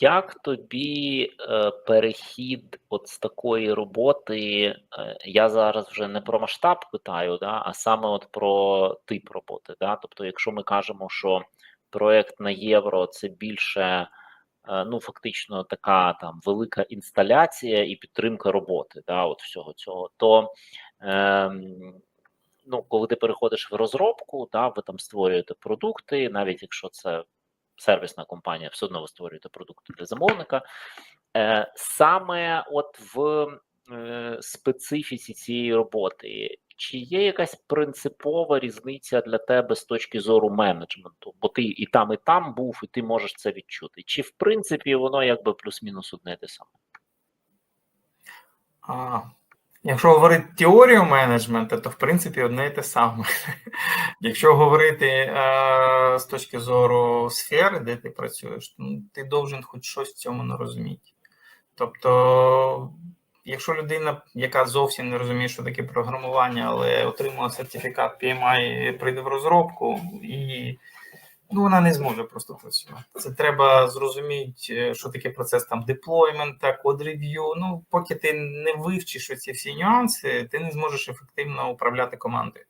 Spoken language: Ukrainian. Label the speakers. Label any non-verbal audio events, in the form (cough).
Speaker 1: Як тобі е, перехід от з такої роботи? е, Я зараз вже не про масштаб питаю, да, а саме от про тип роботи. Да? Тобто, якщо ми кажемо, що проект на євро це більше, е, ну фактично така там велика інсталяція і підтримка роботи, да, от всього цього, то ем, ну, коли ти переходиш в розробку, да, ви там створюєте продукти, навіть якщо це сервісна компанія, все одно ви створюєте продукти для замовника. Е, Саме от в е, специфіці цієї роботи, чи є якась принципова різниця для тебе з точки зору менеджменту? Бо ти і там, і там був, і ти можеш це відчути. Чи в принципі воно якби плюс-мінус одне те саме?
Speaker 2: А, якщо говорити теорію менеджменту, то в принципі одне і те саме. (laughs) Якщо говорити е, з точки зору сфери, де ти працюєш, ну, ти должен хоч щось в цьому не розуміти. Тобто, якщо людина, яка зовсім не розуміє, що таке програмування, але отримала сертифікат PMI, прийде в розробку і ну, вона не зможе просто працювати. Це треба зрозуміти, е, що таке процес там деплоймента, код рев'ю. Ну, поки ти не вивчиш оці всі нюанси, ти не зможеш ефективно управляти командою.